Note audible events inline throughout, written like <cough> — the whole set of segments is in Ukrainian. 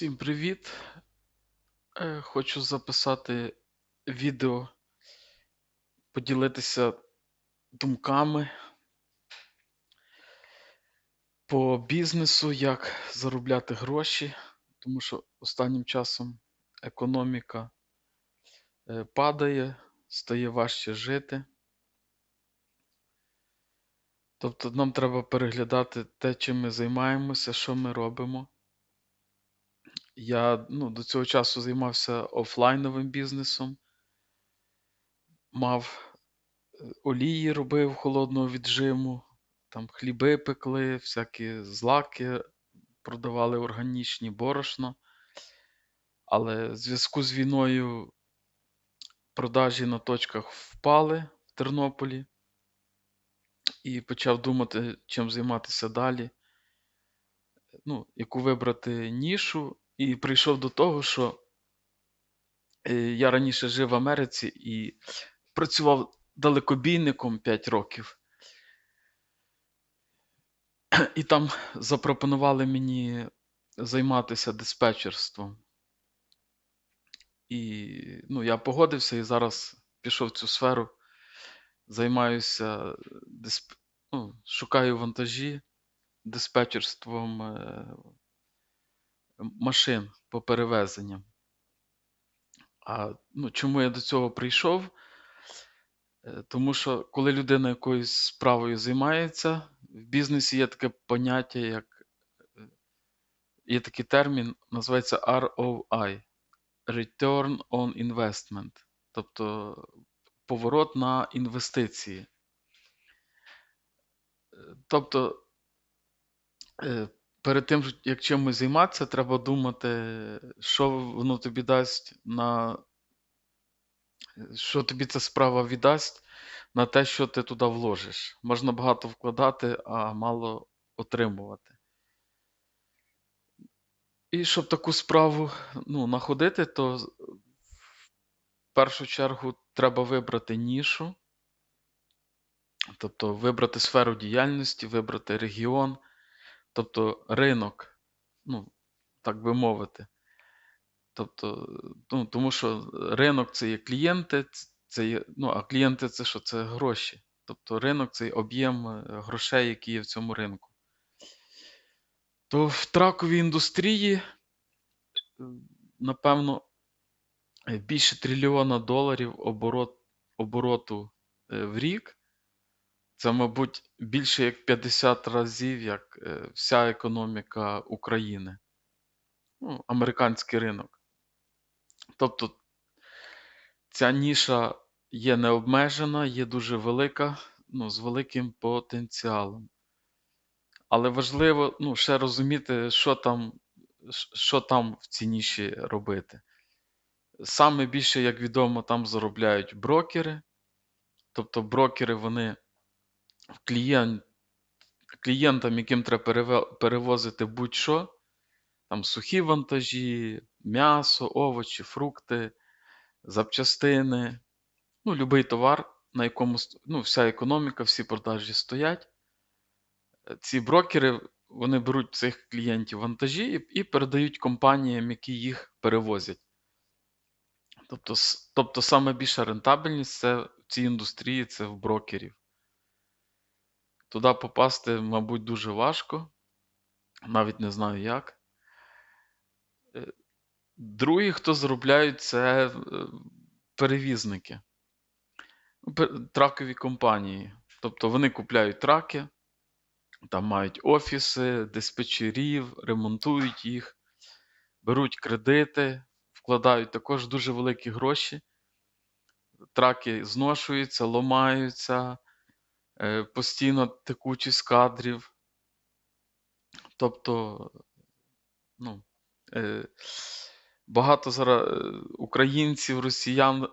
Всім привіт! Е, Хочу записати відео, поділитися думками по бізнесу, як заробляти гроші, тому що останнім часом економіка е, падає, стає важче жити. Тобто нам треба переглядати те, чим ми займаємося, що ми робимо. Я ну, до цього часу займався офлайновим бізнесом, мав е, олії, робив холодного віджиму, там хліби пекли, всякі злаки, продавали органічні борошно. Але в зв'язку з війною продажі на точках впали в Тернополі і почав думати, чим займатися далі. Ну, яку вибрати нішу, і прийшов до того, що е, я раніше жив в Америці і працював далекобійником 5 років. І там запропонували мені займатися диспетчерством. І ну, я погодився і зараз пішов в цю сферу, займаюся дисп... ну, шукаю вантажі диспетчерством е, машин по перевезенням. А ну, чому я до цього прийшов? Е, Тому що коли людина якоюсь справою займається, в бізнесі є таке поняття, як е, є такий термін, називається ROI Return on Investment, тобто поворот на інвестиції. Е, Тобто, перед тим, як чимось займатися, треба думати, що воно тобі дасть на що тобі ця справа віддасть на те, що ти туди вложиш. Можна багато вкладати, а мало отримувати. І щоб таку справу ну, находити, то в першу чергу треба вибрати нішу, тобто вибрати сферу діяльності, вибрати регіон, тобто ринок, ну, так би мовити. Тобто, ну, тому що ринок це є клієнти, це є, ну, а клієнти це що? Це гроші. Тобто ринок це об'єм е, грошей, які є в цьому ринку. То в траковій індустрії, е, напевно, більше трильйона доларів оборот, обороту е, в рік. Це, мабуть, більше як 50 разів, як е, вся економіка України. Ну, американський ринок. Тобто ця ніша є необмежена, є дуже велика, ну, з великим потенціалом. Але важливо ну, ще розуміти, що там, що там в цій ніші робити. Саме більше, як відомо, там заробляють брокери. Тобто брокери вони клієнт, клієнтам, яким треба перевозити будь-що, там сухі вантажі, м'ясо, овочі, фрукти, запчастини, ну, будь-який товар, на якому ну, вся економіка, всі продажі стоять. Ці брокери вони беруть цих клієнтів вантажі і, і передають компаніям, які їх перевозять. Тобто, тобто саме рентабельність це в цій індустрії це в брокерів. Туди попасти, мабуть, дуже важко, навіть не знаю як. Е, Другі, хто заробляють, це е, перевізники, Ну, тракові компанії. Тобто вони купляють траки, там мають офіси, диспетчерів, ремонтують їх, беруть кредити, вкладають також дуже великі гроші. Траки зношуються, ломаються, постійно текучість кадрів. Тобто, ну, е, багато зараз е, українців, росіян,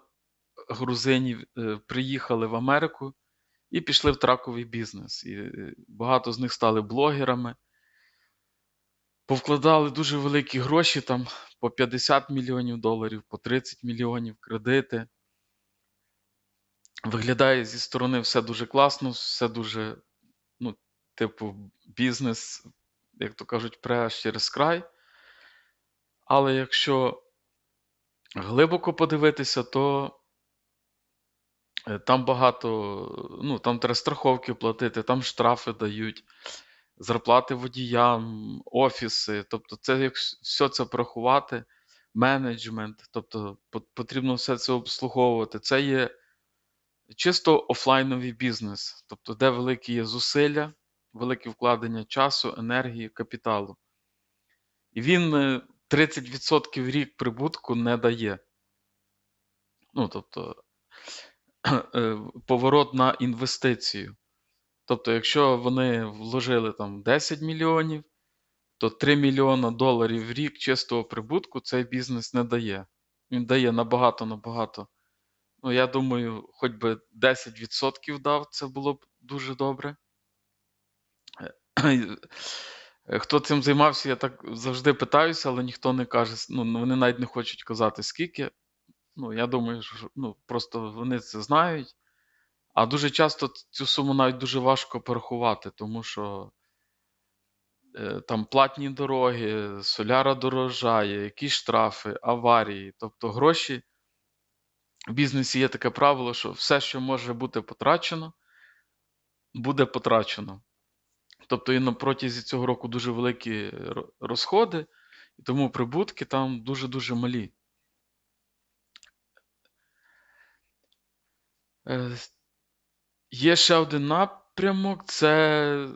грузинів е, приїхали в Америку і пішли в траковий бізнес. І е, багато з них стали блогерами. Повкладали дуже великі гроші, там по 50 мільйонів доларів, по 30 мільйонів кредити. Виглядає зі сторони все дуже класно, все дуже, ну, типу, бізнес, як то кажуть, пре аж через край. Але якщо глибоко подивитися, то е, там багато, ну, там треба страховки платити, там штрафи дають, зарплати водіям, офіси. Тобто, це як все це порахувати, менеджмент, тобто потрібно все це обслуговувати. Це є чисто офлайновий бізнес, тобто, де великі є зусилля, велике вкладення часу, енергії, капіталу. І він е, 30% в рік прибутку не дає. Ну, тобто, <clears throat> е, поворот на інвестицію. Тобто, якщо вони вложили там 10 мільйонів, то 3 мільйона доларів в рік чистого прибутку цей бізнес не дає. Він дає набагато набагато. Ну, я думаю, хоч би 10% дав, це було б дуже добре. Е, <clears throat> Хто цим займався, я так завжди питаюся, але ніхто не каже, ну, вони навіть не хочуть казати, скільки. Ну, я думаю, що ну, просто вони це знають. А дуже часто цю суму навіть дуже важко порахувати, тому що е, там платні дороги, соляра дорожає, якісь штрафи, аварії. Тобто гроші. В бізнесі є таке правило, що все, що може бути потрачено, буде потрачено. Тобто і на протязі цього року дуже великі розходи, і тому прибутки там дуже-дуже малі. Е, Є ще один напрямок це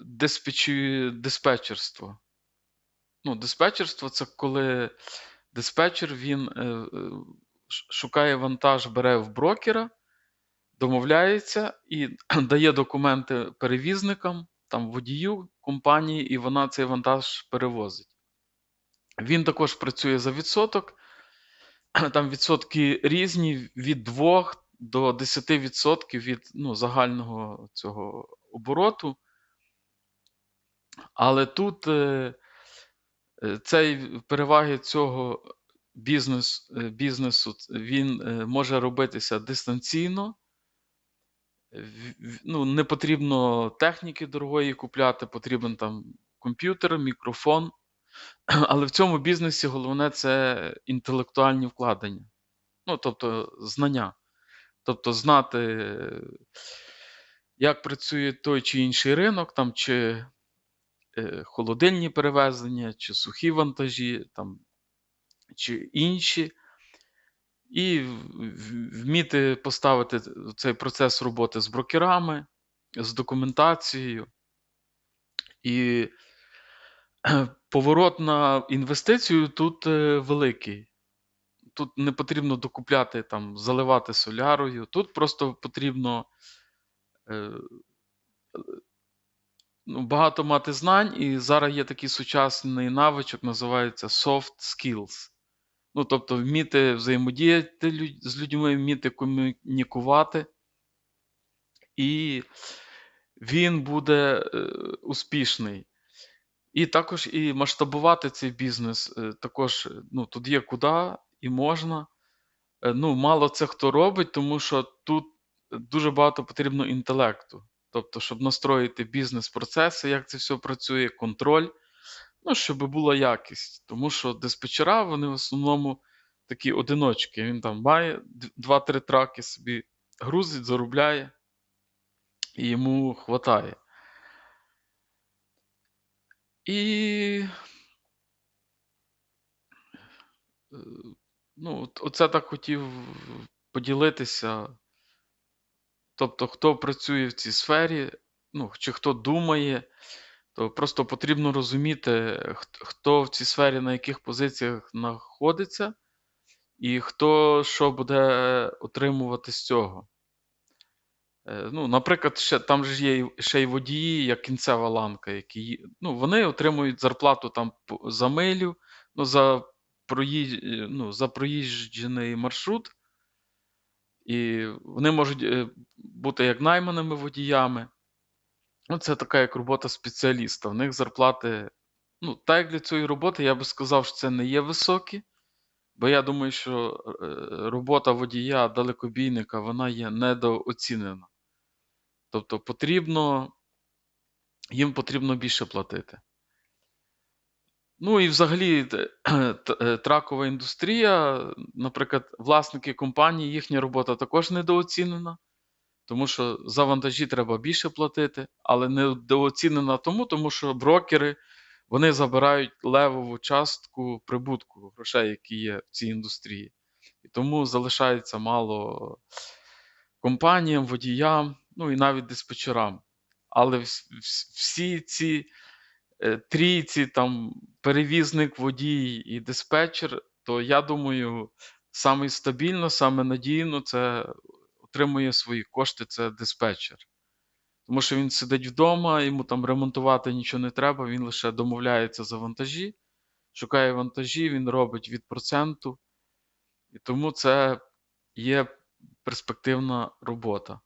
диспетчерство. Ну, диспетчерство це коли диспетчер він е, е, шукає вантаж, бере в брокера, домовляється і <clears throat> дає документи перевізникам, там водію компанії, і вона цей вантаж перевозить. Він також працює за відсоток. <clears throat> Там відсотки різні від 2 до 10% від ну, загального цього обороту. Але тут е, е, цей переваги цього бізнес, е, бізнесу він е, може робитися дистанційно. Ну, не потрібно техніки дорогої купляти, потрібен там комп'ютер, мікрофон. <clears throat> Але в цьому бізнесі головне це інтелектуальні вкладення. Ну, тобто знання. Тобто знати, як працює той чи інший ринок, там, чи е, холодильні перевезення, чи сухі вантажі, там, чи інші. І вміти поставити цей процес роботи з брокерами, з документацією. І поворот на інвестицію тут е, великий. Тут не потрібно докупляти, там, заливати солярою. Тут просто потрібно е, ну, багато мати знань, і зараз є такий сучасний навичок, називається soft skills. Ну, тобто, вміти взаємодіяти з людьми, вміти комунікувати, і він буде е, успішний. І також і масштабувати цей бізнес. е, Також е, ну, тут є куди і можна. Ну, мало це хто робить, тому що тут дуже багато потрібно інтелекту. Тобто, щоб настроїти бізнес-процеси, як це все працює, контроль, ну, щоб була якість. Тому що диспетчера, вони в основному такі одиночки. Він там має 2-3 траки собі грузить, заробляє, і йому хватає. І е, ну, оце так хотів поділитися. Тобто, хто працює в цій сфері, ну, чи хто думає, то просто потрібно розуміти, хто в цій сфері на яких позиціях знаходиться, і хто що буде отримувати з цього. Е, Ну, наприклад, ще, там ж є ще й водії, як кінцева ланка, які ну, вони отримують зарплату там за милю, ну, за, проїж... ну, за проїжджений маршрут. І вони можуть е, бути як найманими водіями. Ну, це така як робота спеціаліста. В них зарплати, ну, так як для цієї роботи, я би сказав, що це не є високі, бо я думаю, що е, робота водія далекобійника вона є недооцінена. Тобто потрібно, їм потрібно більше платити. Ну і взагалі е, тракова індустрія, наприклад, власники компаній, їхня робота також недооцінена, тому що за вантажі треба більше платити, але недооцінена тому, тому що брокери вони забирають левову частку прибутку грошей, які є в цій індустрії. І тому залишається мало компаніям, водіям, ну і навіть диспетчерам. Але вс- вс- всі ці е, трійці, там перевізник, водій і диспетчер, то я думаю, саме стабільно, саме надійно це отримує свої кошти, це диспетчер. Тому що він сидить вдома, йому там ремонтувати нічого не треба, він лише домовляється за вантажі, шукає вантажі, він робить від проценту. І тому це є перспективна робота.